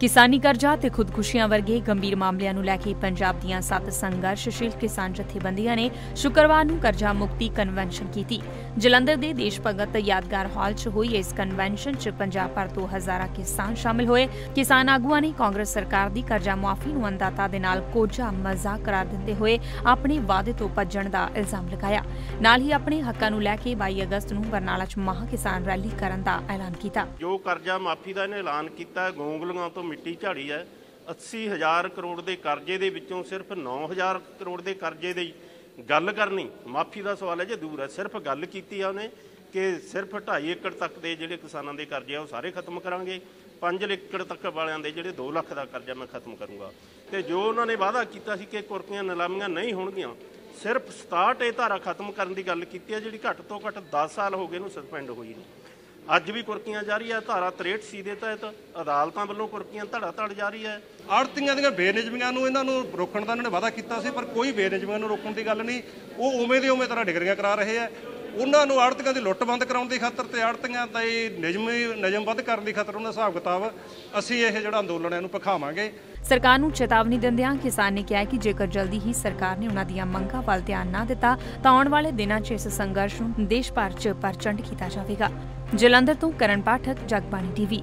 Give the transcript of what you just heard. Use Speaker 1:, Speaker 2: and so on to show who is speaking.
Speaker 1: ਕਿਸਾਨੀ ਕਰਜ਼ਾ ਤੇ ਖੁਦਕੁਸ਼ੀਆਂ ਵਰਗੇ ਗੰਭੀਰ ਮਾਮਲਿਆਂ ਨੂੰ ਲੈ ਕੇ ਪੰਜਾਬ ਦੀਆਂ ਸੱਤ ਸੰਘਰਸ਼ਸ਼ੀਲ ਕਿਸਾਨ ਜਥੇਬੰਦੀਆਂ ਨੇ ਸ਼ੁੱਕਰਵਾਰ ਨੂੰ ਕਰਜ਼ਾ ਮੁਕਤੀ ਕਨਵੈਨਸ਼ਨ ਕੀਤੀ। ਜਲੰਧਰ ਦੇ ਦੇਸ਼ ਭਗਤ ਯਾਦਗਾਰ ਹਾਲ 'ਚ ਹੋਈ ਇਸ ਕਨਵੈਨਸ਼ਨ 'ਚ ਪੰਜਾਬ ਭਰ ਤੋਂ ਹਜ਼ਾਰਾਂ ਕਿਸਾਨ ਸ਼ਾਮਿਲ ਹੋਏ। ਕਿਸਾਨ ਆਗੂਆਂ ਨੇ ਕਾਂਗਰਸ ਸਰਕਾਰ ਦੀ ਕਰਜ਼ਾ ਮੁਆਫੀ ਨੂੰ ਅੰਦਾਤਾ ਦੇ ਨਾਲ ਕੋਝਾ ਮਜ਼ਾਕ ਕਰਾਰ ਦਿੰਦੇ ਹੋਏ ਆਪਣੇ ਵਾਅਦੇ ਤੋਂ ਭੱਜਣ ਦਾ ਇਲਜ਼ਾਮ ਲਗਾਇਆ। ਨਾਲ ਹੀ ਆਪਣੇ ਹੱਕਾਂ ਨੂੰ ਲੈ ਕੇ 22 ਅਗਸਤ ਨੂੰ ਬਰਨਾਲਾ 'ਚ ਮਹਾ ਕਿਸਾਨ ਰੈਲੀ ਕਰਨ ਦਾ ਐਲਾਨ ਕੀਤਾ।
Speaker 2: ਜੋ ਕਰਜ਼ਾ ਮਾਫੀ ਦਾ ਇਹਨੇ ਐਲਾਨ ਕੀਤਾ, ਗੋਂਗਲੀਆਂ ਤੋਂ ਮਿੱਟੀ ਝਾੜੀ ਹੈ। 80000 ਕਰੋੜ ਦੇ ਕਰਜ਼ੇ ਦੇ ਵਿੱਚੋਂ ਸਿਰਫ 9000 ਕਰੋੜ ਦੇ ਕਰਜ਼ੇ ਦੇ ਗੱਲ ਕਰਨੀ, ਮਾਫੀ ਦਾ ਸਵਾਲ ਹੈ ਜੇ ਦੂਰ ਹੈ। ਸਿਰਫ ਗੱਲ ਕੀਤੀ ਆ ਉਹਨੇ ਕਿ ਸਿਰਫ 2.5 ਏਕੜ ਤੱਕ ਦੇ ਜਿਹੜੇ ਕਿਸਾਨਾਂ ਦੇ ਕਰਜ਼ੇ ਆ ਉਹ ਸਾਰੇ ਖਤਮ ਕਰਾਂਗੇ। 5 ਏਕੜ ਤੱਕ ਵਾਲਿਆਂ ਦੇ ਜਿਹੜੇ 2 ਲੱਖ ਦਾ ਕਰਜ਼ਾ ਮੈਂ ਖਤਮ ਕਰੂੰਗਾ। ਤੇ ਜੋ ਉਹਨਾਂ ਨੇ ਵਾਅਦਾ ਕੀਤਾ ਸੀ ਕਿ ਕੁਰਕੀਆਂ ਨਿਲਾਮੀਆਂ ਨਹੀਂ ਹੋਣਗੀਆਂ, ਸਿਰਫ 67 ਇਹ ਧਾਰਾ ਖਤਮ ਕਰਨ ਦੀ ਗੱਲ ਕੀਤੀ ਹੈ ਜਿਹੜੀ ਘੱਟ ਤੋਂ ਘੱਟ 10 ਸਾਲ ਹੋ ਗਏ ਨੂੰ ਸਸਪੈਂਡ ਹੋਈ ਨੇ। ਅੱਜ ਵੀ ਕੁਰਕੀਆਂ ਜਾਰੀ ਹੈ ਧਾਰਾ 63 ਸੀ ਦੇ ਤਹਿਤ ਅਦਾਲਤਾਂ ਵੱਲੋਂ ਕੁਰਕੀਆਂ ਧੜਾ ਧੜ ਜਾਰੀ ਹੈ।
Speaker 3: ਆੜਤੀਆਂ ਦੀਆਂ ਬੇਨਿਜਮੀਆਂ ਨੂੰ ਇਹਨਾਂ ਨੂੰ ਰੋਕਣ ਦਾ ਇਹਨਾਂ ਨੇ ਵਾਅਦਾ ਕੀਤਾ ਸੀ ਪਰ ਕੋਈ ਬੇਨਿਜਮੀਆਂ ਨੂੰ ਰੋਕਣ ਦੀ ਗੱਲ ਨਹੀਂ। ਉਹ ਉਵੇਂ ਦੇ ਉਵੇਂ ਤਰ੍ਹਾਂ ਡਿਗਰੀਆਂ ਕਰਾ ਰਹੇ ਆ ਉਹਨਾਂ ਨੂੰ ਆੜਤੀਆਂ ਦੀ ਲੁੱਟ ਬੰਦ ਕਰਾਉਣ ਦੀ ਖਾਤਰ ਤੇ ਆੜਤੀਆਂ ਦਾ ਇਹ ਨਿਯਮੀ ਨਿਯਮਬੱਧ ਕਰਨ ਦੀ ਖਾਤਰ ਉਹਨਾਂ ਦਾ ਹਿਸਾਬ ਕਿਤਾਬ ਅਸੀਂ ਇਹ ਜਿਹੜਾ ਅੰਦੋਲਨ ਹੈ ਇਹਨੂੰ ਭਖਾਵਾਂਗੇ।
Speaker 1: ਸਰਕਾਰ ਨੂੰ ਚੇਤਾਵਨੀ ਦਿੰਦਿਆਂ ਕਿਸਾਨ ਨੇ ਕਿਹਾ ਕਿ ਜੇਕਰ ਜਲਦੀ ਹੀ ਸਰਕਾਰ ਨੇ ਉਹਨਾਂ ਦੀਆਂ ਮੰਗਾਂ ਵੱਲ ਧਿਆਨ ਨਾ ਦਿੱਤਾ ਤਾਂ ਆਉਣ ਵਾਲੇ ਦਿਨਾਂ 'ਚ ਇਸ ਸੰਘਰਸ਼ ਨੂੰ ਦੇਸ਼ ਭਰ 'ਚ ਪ੍ਰਚੰਡ ਕੀਤਾ ਜਾਵੇਗਾ। ਜਲੰਧਰ ਤੋਂ ਕਰਨ ਪਾਠਕ ਜਗਬਾਣੀ ਟੀਵੀ